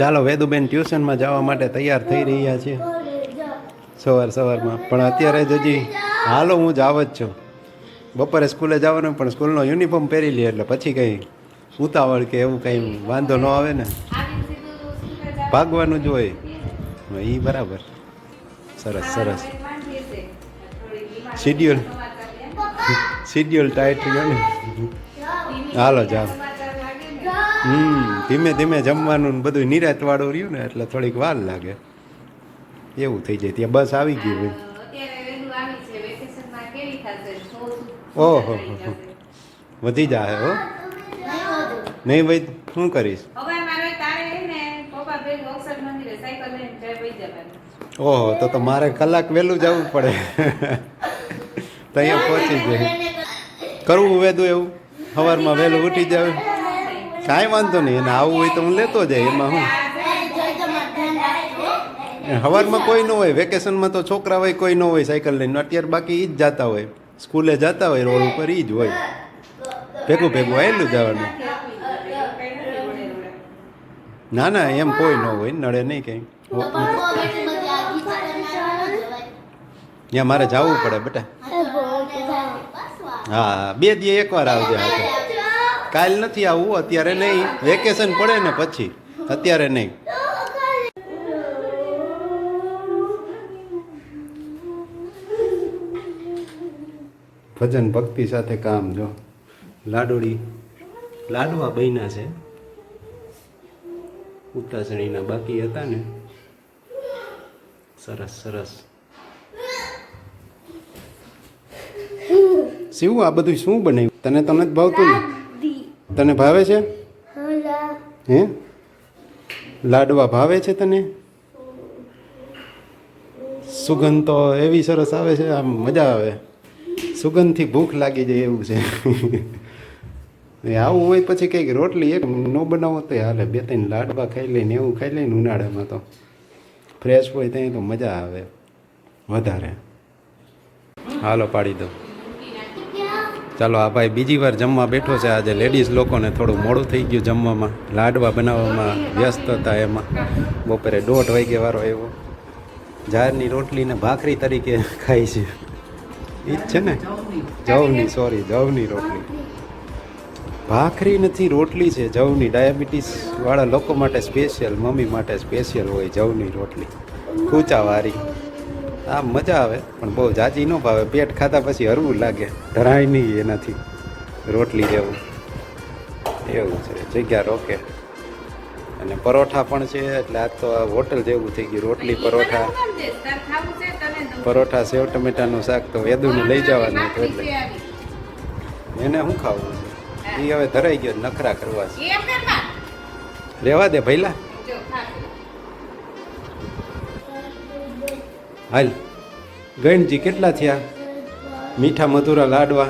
ચાલો વેદુબેન ટ્યુશનમાં જવા માટે તૈયાર થઈ રહ્યા છે. સવાર સવારમાં. પણ અત્યારે જ હજી હાલો હું જ આવ જ છું. બપોરે સ્કૂલે જવાનું, પણ સ્કૂલનો યુનિફોર્મ પહેરી લે એટલે પછી કંઈ ઉતાવળ કે એવું કંઈ વાંધો ન આવે ને. ભાગવાનું જ હોય. એ બરાબર. સરસ સરસ. શિડ્યુલ શિડ્યુલ ટાઈટ ગયો ને. હાલો, જાઓ. હમ ધીમે ધીમે જમવાનું ને બધું નિરાતવાળું રહ્યું ને એટલે થોડીક વાર લાગે. એવું થઈ જાય ત્યાં બસ આવી ગઈ ભાઈ ઓહો હો હો. વધી જાય હો. નહીં ભાઈ શું કરીશ? ઓહો તો તો મારે કલાક વહેલું જવું પડે. તો અહીંયા પહોંચી જાય. કરવું વેદું એવું? સવારમાં વહેલું ઉઠી જાવ? કાંઈ વાંધો નહીં અને આવું હોય તો હું લેતો જાય, એમાં હું. હવારમાં કોઈ ન હોય, વેકેશનમાં તો છોકરા હોય, કોઈ ન હોય સાયકલ લઈને, અત્યારે બાકી એ જ જતા હોય. સ્કૂલે જતા હોય, રોડ ઉપર એ જ હોય. ભેગું ભેગું આવેલું જવાનું ના ના, એમ કોઈ ન હોય, નડે નહીં કંઈ. ત્યાં મારે જવું પડે, બેટા. હા, બે દી એકવાર આવજે હાથે. કાલ નથી આવવું અત્યારે નહીં. વેકેશન પડે ને પછી. અત્યારે નહીં. ભજન ભક્તિ સાથે કામ જો. લાડુડી. લાડવા બન્યા છે. ઉતાસણીના બાકી હતા ને. સરસ સરસ. શિવ આ બધું શું બનાવ્યું? તને તને જ ભાવતું ને? તને ભાવે છે? હે લાડવા ભાવે છે તને? સુગંધ તો એવી સરસ આવે છે આમ મજા આવે. સુગંધથી ભૂખ લાગી જાય એવું છે. એ આવું હોય પછી કંઈક રોટલી એક ન બનાવો તો હાલે બે ત્રણ લાડવા ખાઈ લઈને એવું ખાઈ લઈને ઉનાળામાં તો ફ્રેશ હોય ત્યાં તો મજા આવે વધારે. હાલો પાડી દો ચાલો આ ભાઈ બીજી વાર જમવા બેઠો છે. આજે લેડીઝ લોકોને થોડું મોડું થઈ ગયું જમવામાં. લાડવા બનાવવામાં વ્યસ્ત હતા એમાં. બપોરે દોઢ વાગે વારો આવ્યો. જારની રોટલીને ભાખરી તરીકે ખાય છે. એ જ છે ને? જવની સોરી જવની રોટલી. ભાખરી નથી, રોટલી છે. જવની ડાયાબિટીસવાળા લોકો માટે સ્પેશિયલ મમ્મી માટે સ્પેશિયલ હોય જવની રોટલી. કૂચાવાળી આ મજા આવે પણ બહુ જાજી ન ભાવે. પેટ ખાતા પછી હરવું લાગે. ધરાય નહીં એનાથી રોટલી જેવું. એવું છે જગ્યા રોકે. અને પરોઠા પણ છે એટલે આજ તો આ હોટલ જેવું થઈ ગયું. રોટલી પરોઠા. પરોઠા સેવ ટમેટાનું શાક તો વેદુને લઈ જવાનું હતું એટલે. એને શું ખાવું છે? એ હવે ધરાઈ ગયો નખરા કરવા છે. રેવા દે ભૈલા હાલ ગણજી કેટલા થયા? મીઠા મધુરા લાડવા.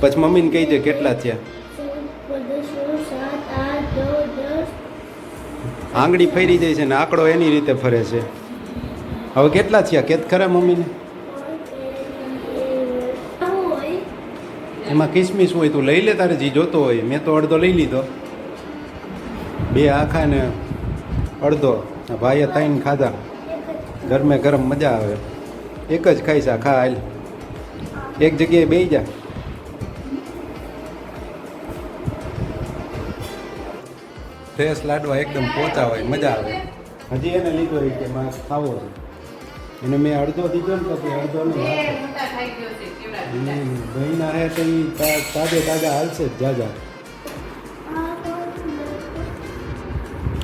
પછી મમ્મીને કહી દે કેટલા થયા? આંગળી ફેરી જાય છે ને આંકડો એની રીતે ફરે છે. હવે કેટલા થયા? કેત ખરા મમ્મીને? એમાં કિસમિસ હોય તું લઈ લે, તારે જી જોતો હોય. મેં તો અડધો લઈ લીધો. બે આખા ને અડધો. ભાઈએ ત્રણ ખાધા. ગરમે ગરમ મજા આવે. એક જ ખાઈ આ ખા હાલ. એક જગ્યાએ બે જા. ફ્રેશ લાડવા એકદમ પોચા હોય મજા આવે. હજી એને લીધો હોય કે મારે ખાવો છે. એને મેં અડધો દીધો ને પછી અડધો નહીં ભાઈના હે તો એ તાજે તાજા હાલશે જ જાજા.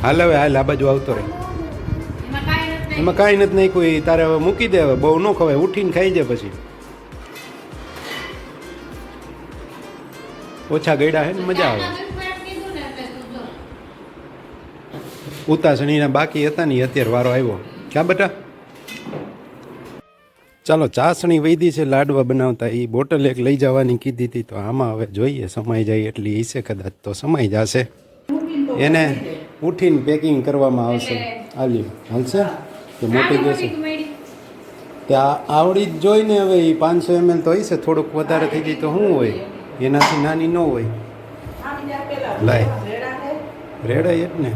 હાલ હવે હાલ આ બાજુ આવતો રહે. એમાં કાંઈ નથી નાખ્યું એ તારે હવે મૂકી દે હવે બહુ ન ખવાય ઉઠીને ખાઈ જાય પછી. ઓછા ગયડા હે ને મજા આવે. ઉતાસણીના બાકી હતા ને અત્યારે વારો આવ્યો. ક્યાં બેટા? ચાલો ચાસણી વૈધી છે લાડવા બનાવતા એ બોટલ એક લઈ જવાની કીધી હતી તો આમાં હવે જોઈએ સમાઈ જાય એટલી હશે કદાચ તો સમાઈ જશે. એને ઉઠીને પેકિંગ કરવામાં આવશે. આલ્યું હાલશે? કે મોટી જોશે ત્યાં આવડી જ જોઈને હવે એ પાંચસો એમએલ તો હશે થોડુંક વધારે થઈ જાય તો શું હોય? એનાથી નાની ન હોય. લાય. રેડાય જ ને.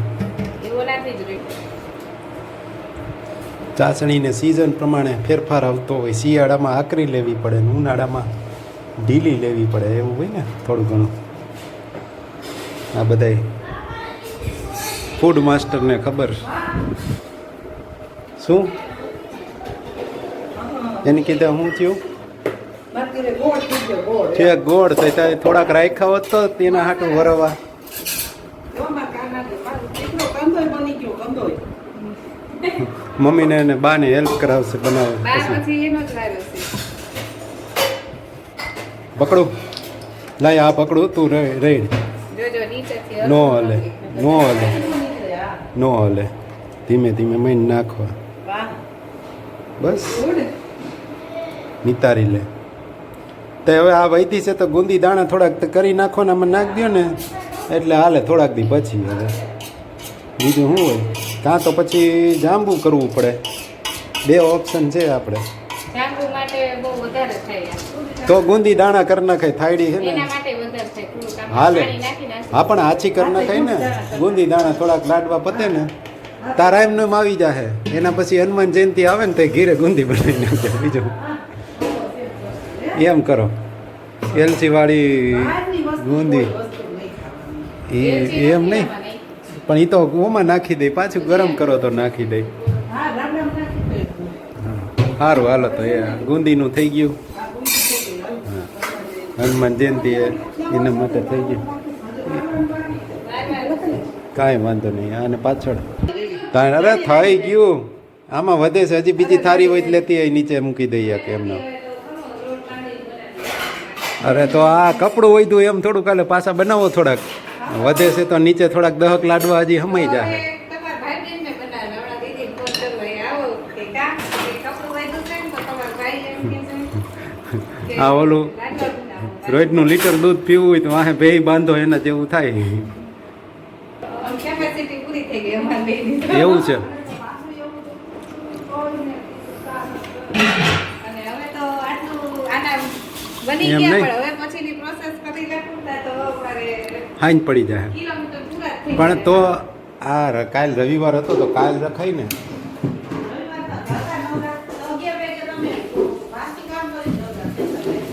ચાસણીને સિઝન પ્રમાણે ફેરફાર આવતો હોય. શિયાળામાં આકરી લેવી પડે ને ઉનાળામાં ઢીલી લેવી પડે એવું હોય ને થોડું ઘણું. આ બધાય. ફૂડ માસ્ટરને ખબર. શું? એની કીધા હું થયું? છે ગોળ તો થોડાક રાખ્યા હોત તો તેના હાટું વરવા. મમ્મીને એને બાને હેલ્પ કરાવશે બનાવે. પકડું. લાય આ પકડું તું રહી નો હલે. નો હલે. નો હલે. ધીમે ધીમે મહીને નાખવા. બસ નિતારી લે તો હવે આ વૈતી છે તો ગુંદી દાણા થોડાક કરી નાખો ને આમાં નાખ દો ને એટલે હાલે થોડાક દી પછી હવે બીજું શું હોય કાં તો પછી જાંબુ કરવું પડે બે ઓપ્શન છે આપણે. તો ગુંદી દાણા કરી નાખાય થાળી છે ને હાલે હા પણ આછી કરી નાખાય ને ગુંદી દાણા થોડાક લાડવા પતે ને તારા એમ નેમ આવી જાહે. એના પછી હનુમાન જયંતિ આવે ને તો ઘીરે ગુંદી બનાવી નાખે બીજું. એમ કરો. એલસી વાળી ગુંદી. એ એમ નહીં. પણ એ તો ઓમાં નાખી દે, પાછું ગરમ કરો તો નાખી દે. સારું હાલો તો એ ગુંદીનું થઈ ગયું. હનુમાન જયંતિ એના માટે થઈ ગયું. કાંઈ વાંધો નહીં. આને પાછળ તાણ અરે થઈ ગયું. આમાં વધે છે. હજી બીજી થારી હોય લેતી હોય નીચે મૂકી દઈએ કે એમને. અરે તો આ કપડું હોય તું એમ થોડું કાલે પાછા બનાવો થોડાક. વધે છે તો નીચે થોડાક દહક લાડવા હજી સમાઈ જાય આ ઓલું. રોજનું લીટર દૂધ પીવું હોય તો વાહે ભેય બાંધો એના જેવું થાય. પૂરી થઈ ગઈ અમારી બેયની. એવું છે. અને હવે તો આટલું આના બની એમ ગયા નહીં. પણ હવે પછીની પ્રોસેસ કરી નાખું તો અમારે હાઈન પડી જાય. કિલોમીટર પૂરા થઈ પણ તો આ કાલ રવિવાર હતો તો કાલ રખાય ને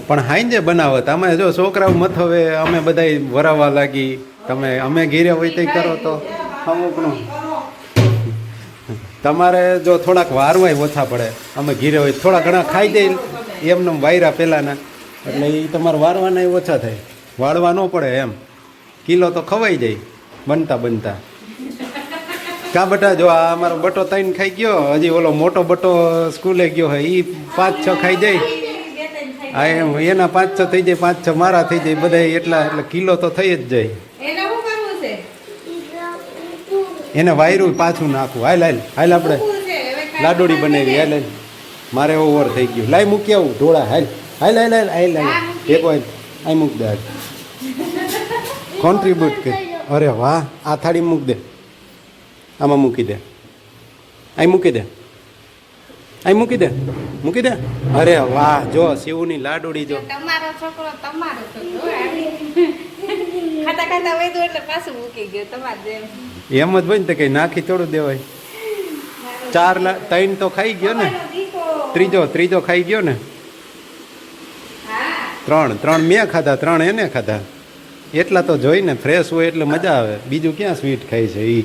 પણ હાઈજે બનાવત અમે જો છોકરાઓ મત હવે અમે બધા વરાવા લાગી તમે અમે ઘેર્યા હોય તે કરો તો. અમુકનું તમારે જો થોડાક વારવાય ઓછા પડે. અમે ઘીરે હોય, થોડા ઘણા ખાઈ જાય એમને વાયરા પહેલાંના એટલે એ તમારે વારવાના ઓછા થાય. વાળવા ન પડે એમ. કિલો તો ખવાઈ જાય. બનતા બનતા. કા બટા, જો આ અમારો બટો તૈન ખાઈ ગયો, હજી ઓલો મોટો બટો સ્કૂલે ગયો હોય એ પાંચ છ ખાઈ જાય. હા એમ, એના પાંચ છ થઈ જાય, પાંચ છ મારા થઈ જાય બધા એટલા, એટલે કિલો તો થઈ જ જાય એને શું કરવું છે એને વાયરું પાછું નાખું. હાલ હાલ હાલ આપણે લાડોડી બનાવી. હાલ હાલ. મારે ઓવર થઈ ગયું. લાઈ મૂકી આવું ઢોળા. હાલ હાલ હાલ હાલ હાલ હાલ. એક વાર આઈ મૂક દે કોન્ટ્રીબ્યુટ કર. અરે વાહ આ થાળી મૂક દે. આમાં મૂકી દે. અહીં મૂકી દે. અહીં મૂકી દે મૂકી દે. અરે વાહ જો શિવની લાડુડી જો. તમારો છોકરો તમારો છોકરો ખાતા ખાતા વૈદું એટલે પાછું મૂકી ગયો તમારે જેમ. એમ જ હોય ને તો કઈ નાખી થોડું દેવાય. ચાર ત્રણ તો ખાઈ ગયો ને. ત્રીજો ત્રીજો ખાઈ ગયો ને. ત્રણ ત્રણ મેં ખાધા ત્રણ એને ખાધા. એટલા તો જોઈને ફ્રેશ હોય એટલે મજા આવે. બીજું ક્યાં સ્વીટ ખાય છે એ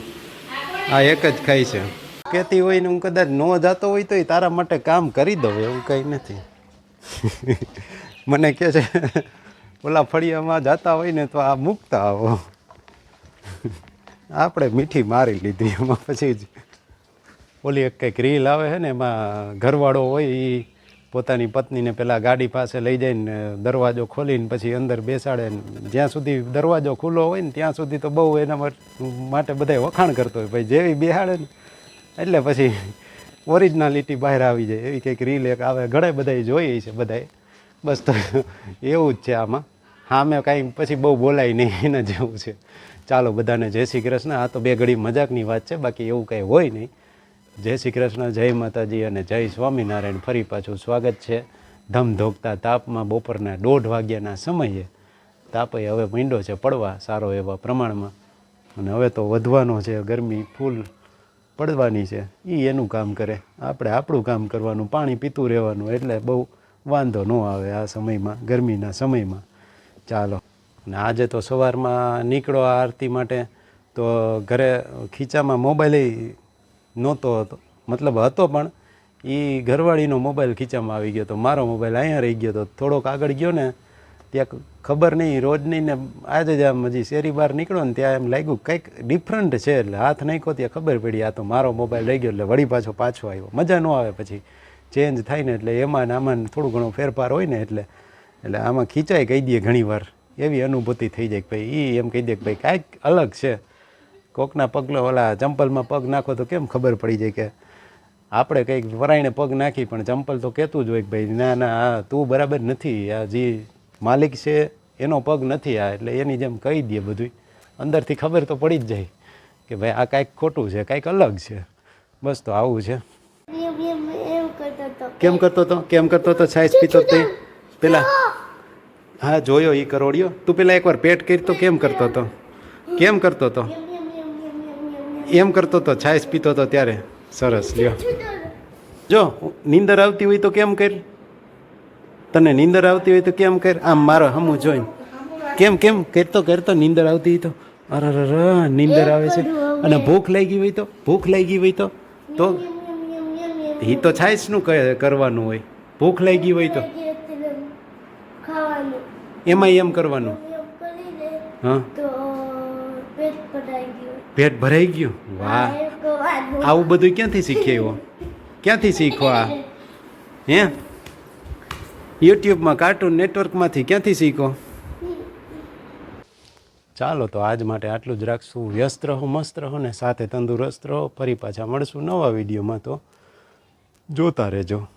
આ એક જ ખાય છે. કહેતી હોય ને હું કદાચ ન જતો હોય તો તારા માટે કામ કરી દઉં એવું કંઈ નથી. મને કહે છે, ઓલા ફળિયામાં જતા હોય ને તો આ મૂકતા આવો. આપણે મીઠી મારી લીધી, એમાં પછી જ ઓલી એક કંઈક રીલ આવે છે ને, એમાં ઘરવાળો હોય એ પોતાની પત્નીને પેલા ગાડી પાસે લઈ જઈને દરવાજો ખોલીને પછી અંદર બેસાડે જ્યાં સુધી દરવાજો ખુલ્લો હોય ને, ત્યાં સુધી તો બહુ એના માટે બધા વખાણ કરતો હોય. ભાઈ, જેવી બેહાડે ને એટલે પછી ઓરિજિનાલિટી બહાર આવી જાય, એવી કંઈક રીલ એક આવે. ઘણા બધાએ જોઈ છે બધાએ બસ તો એવું જ છે આમાં. હા, મેં કાંઈ પછી બહુ બોલાય નહીં એના જેવું છે. ચાલો બધાને જય શ્રી કૃષ્ણ. આ તો બે ઘડી મજાકની વાત છે, બાકી એવું કંઈ હોય નહીં. જય શ્રી કૃષ્ણ, જય માતાજી અને જય સ્વામિનારાયણ. ફરી પાછું સ્વાગત છે ધમધોકતા તાપમાં બપોરના દોઢ વાગ્યાના સમયે. તાપે હવે મીંડો છે પડવા સારો એવા પ્રમાણમાં. અને હવે તો વધવાનો છે ગરમી ફૂલ. પડવાની છે. એ એનું કામ કરે. આપણે આપણું કામ કરવાનું, પાણી પીતું રહેવાનું, એટલે બહુ વાંધો ન આવે આ સમયમાં, ગરમીના સમયમાં. ચાલો. અને આજે તો સવારમાં નીકળો આ આરતી માટે, તો ઘરે ખીચામાં મોબાઈલ નહોતો હતો. મતલબ હતો પણ એ ઘરવાળીનો મોબાઈલ ખીચામાં આવી ગયો તો મારો મોબાઈલ અહીંયા રહી ગયો તો થોડોક આગળ ગયો ને ત્યાં ખબર નહીં રોજની ને આજે જ આમ હજી શેરી બહાર નીકળો ને ત્યાં એમ લાગ્યું કંઈક ડિફરન્ટ છે એટલે હાથ નાખ્યો ત્યાં ખબર પડી, આ તો મારો મોબાઈલ રહી ગયો એટલે વળી પાછો પાછો આવ્યો. મજા ન આવે પછી. ચેન્જ થાય ને એટલે એમાં ને આમાં થોડું ઘણો ફેરફાર હોય ને એટલે એટલે આમાં ખીચાય કહી દઈએ ઘણી વાર. એવી અનુભૂતિ થઈ જાય કે ભાઈ એ એમ કહી દે કે ભાઈ કાંઈક અલગ છે. કોકના પગલો ઓલા ચંપલમાં પગ નાખો તો કેમ ખબર પડી જાય કે આપણે કંઈક વરાઈને પગ નાખી પણ ચંપલ તો કહેતું જ હોય કે ભાઈ, ના ના, આ તું બરાબર નથી, આ જે માલિક છે એનો પગ નથી આ એટલે એની જેમ કહી દે બધું અંદરથી ખબર તો પડી જ જાય કે ભાઈ આ કાંઈક ખોટું છે કાંઈક અલગ છે. બસ તો આવું છે. કેમ કરતો હતો કેમ કરતો હતો છાશ પીતો તે પેલા હા જોયો એ કરોડિયો. તું પેલા એકવાર પેટ કરી તો કેમ કરતો હતો કેમ કરતો હતો એમ કરતો હતો છાશ પીતો હતો ત્યારે? સરસ લ્યો. જો નીંદર આવતી હોય તો કેમ કર? તને નીંદર આવતી હોય તો કેમ કર? આમ મારો હમું જોઈને. કેમ કેમ? કરતો કરતો નીંદર આવતી હોય તો અરે નીંદર આવે છે. અને ભૂખ લાગી હોય તો, ભૂખ લાગી હોય તો તો એ તો ક- કરવાનું હોય. ભૂખ લાગી હોય તો. એમાં એમ કરવાનું. હા? પેટ ભરાઈ ગયું? વાહ. આવું બધું ક્યાંથી શીખ્યો ક્યાંથી શીખવા? હે? યુટ્યુબમાં, કાર્ટૂન નેટવર્કમાંથી ક્યાંથી શીખો? ચાલો તો આજ માટે આટલું જ રાખશું. વ્યસ્ત રહો, મસ્ત રહો ને સાથે તંદુરસ્ત રહો. ફરી પાછા મળશું નવા વિડીયોમાં તો. જોતા રહેજો.